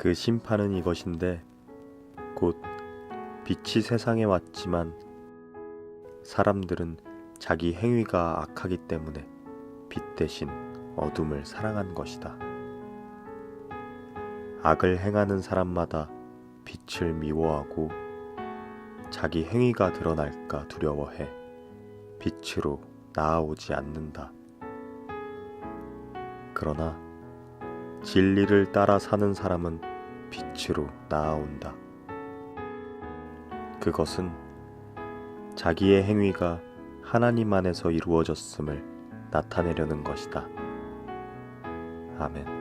그 심판은 이것인데 곧 빛이 세상에 왔지만 사람들은 자기 행위가 악하기 때문에 빛 대신 어둠을 사랑한 것이다. 악을 행하는 사람마다 빛을 미워하고 자기 행위가 드러날까 두려워해 빛으로 나아오지 않는다. 그러나 진리를 따라 사는 사람은 빛으로 나아온다. 그것은 자기의 행위가 하나님 안에서 이루어졌음을 나타내려는 것이다. 아멘.